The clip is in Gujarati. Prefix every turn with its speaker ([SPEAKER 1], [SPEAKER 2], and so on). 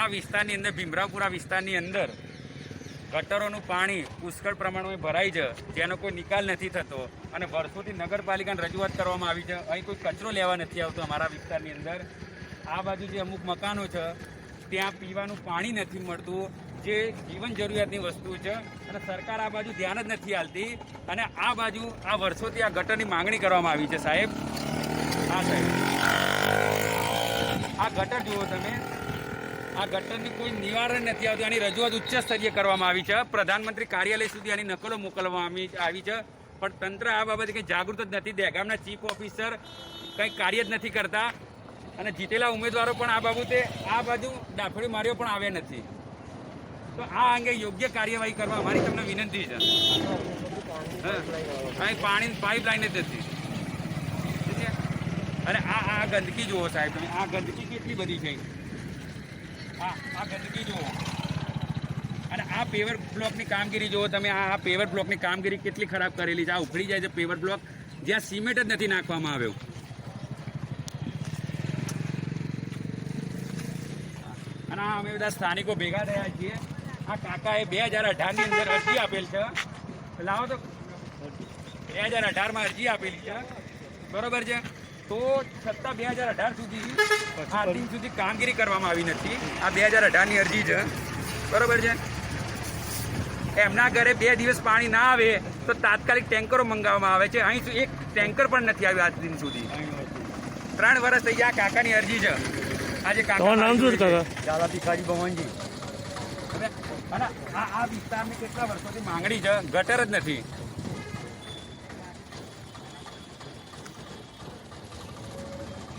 [SPEAKER 1] આ વિસ્તારની અંદર, ભીમરાવપુરા વિસ્તારની અંદર ગટરોનું પાણી પુષ્કળ પ્રમાણમાં ભરાય છે. જેનો કોઈ નિકાલ નથી થતો. અને વર્ષોથી નગરપાલિકાને રજૂઆત કરવામાં આવી છે. અહીં કોઈ કચરો લેવા નથી આવતો અમારા વિસ્તારની અંદર. આ બાજુ જે અમુક મકાનો છે, ત્યાં પીવાનું પાણી નથી મળતું. જે જીવન જરૂરિયાતની વસ્તુ છે. અને સરકાર આ બાજુ ધ્યાન જ નથી હાલતી અને આ બાજુ આ વર્ષોથી આ ગટરની માંગણી કરવામાં આવી છે, સાહેબ. હા, સાહેબ. આ ગટર જુઓ તમે. આ ગટરની કોઈ નિવારણ નથી આવતું. આની રજૂઆત ઉચ્ચ સ્તરીય કરવામાં આવી છે. પ્રધાનમંત્રી કાર્યાલય સુધી આની નકલો મોકલવામાં આવી- છે પણ તંત્ર આ બાબતે કંઈ જાગૃત જ નથી. દહેગામના ચીફ ઓફિસર કંઈ કાર્ય જ નથી કરતા. અને જીતેલા ઉમેદવારો પણ આ બાબતે, આ બાજુ ડાફડી માર્યો પણ આવ્યા નથી. તો આ અંગે યોગ્ય કાર્યવાહી કરવા અમારી તમને વિનંતી છે. હા. પાણી પાઇપલાઇન જ નથી? અને આ આ ગંદકી જુઓ સાહેબ તમે. આ ગંદકી કેટલી બધી છે. આ આ ગંદકી જુઓ. અને આ પેવર બ્લોકની કામગીરી જુઓ તમે, આ પેવર બ્લોકની કામગીરી કેટલી ખરાબ કરેલી છે. આ ઉખડી જાય છે પેવર બ્લોક જ્યાં સિમેન્ટ જ નથી નાખવામાં આવ્યો. અને આ અમે બધા સ્થાનિકો ભેગા થયા છીએ. આ કાકાએ બે હજાર અઢારની અંદર અરજી આપેલ છે. લાવો તો. બે હજાર અઢારમાં અરજી આપેલી છે. બરોબર છે? તો છતાં બે હજાર અઢાર સુધી આ દિન સુધી કામગીરી કરવામાં આવી નથી. આ બે હજાર અઢારની અરજી છે. બરોબર છે? એમના ઘરે બે દિવસ પાણી ના આવે તો તાત્કાલિક ટેન્કરો મંગાવવામાં આવે છે. અહીં સુધી એક ટેન્કર પણ નથી આવ્યું આજ દિન સુધી. ત્રણ વર્ષ થઈ ગયા કાકાની અરજી છે. આજે કાકા
[SPEAKER 2] નામ શું કાકા?
[SPEAKER 3] ઝાલા ભિખારી ભવનજી.
[SPEAKER 1] હવે અને આ આ વિસ્તારની કેટલા વર્ષોથી માંગણી છે? ગટર જ નથી.